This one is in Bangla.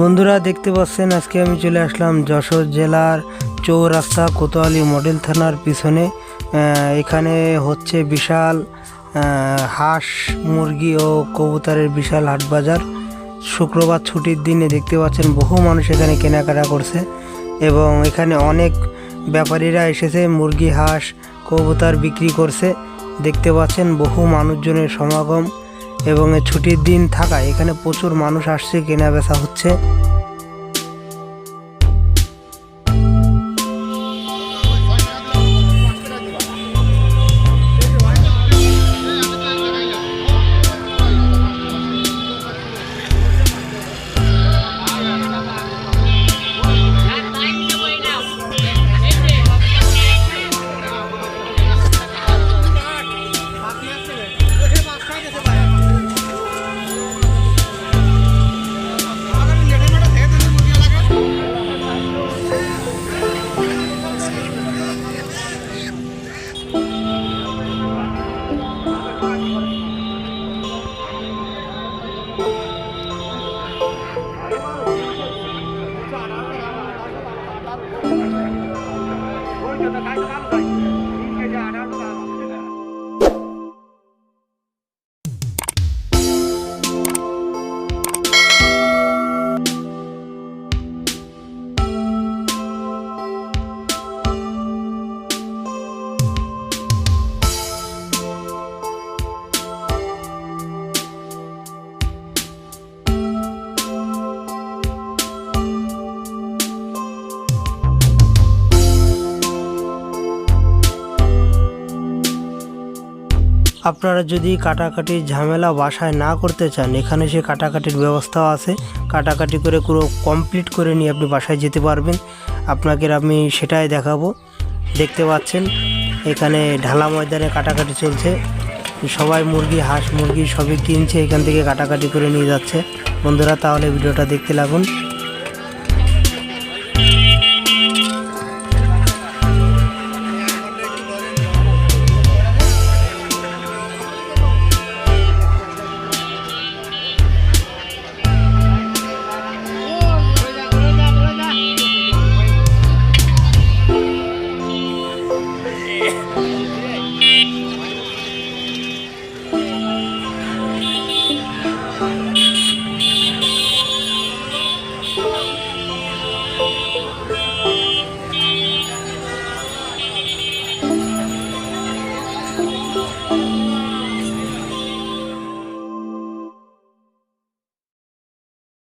বন্ধুরা দেখতে পাচ্ছেন, আজকে আমি চলে আসলাম যশোর জেলার চৌরাস্তা কোতোয়ালি মডেল থানার পিছনে। এখানে হচ্ছে বিশাল হাঁস, মুরগি ও কবুতরের বিশাল হাট বাজার। শুক্রবার ছুটির দিনে দেখতে পাচ্ছেন, বহু মানুষ এখানে কেনাকাটা করছে এবং এখানে অনেক ব্যাপারীরা এসেছে, মুরগি, হাঁস, কবুতর বিক্রি করছে। দেখতে পাচ্ছেন, বহু মানুষজনের সমাগম। এবং এই ছুটির দিন থাকায় এখানে প্রচুর মানুষ আসছে কেনা বেচা হচ্ছে। vai, tá no vai. আপনারা যদি কাটাকাটির ঝামেলা বাসায় না করতে চান, এখানে সে কাটাকাটির ব্যবস্থাও আছে। কাটাকাটি করে পুরো কমপ্লিট করে নিয়ে আপনি বাসায় যেতে পারবেন। আপনাকে আমি সেটাই দেখাবো। দেখতে পাচ্ছেন, এখানে ঢালা ময়দানে কাটাকাটি চলছে। সবাই মুরগি, হাঁস, মুরগি সবই কিনছে, এখান থেকে কাটাকাটি করে নিয়ে যাচ্ছে। বন্ধুরা, তাহলে ভিডিওটা দেখতে লাগুন।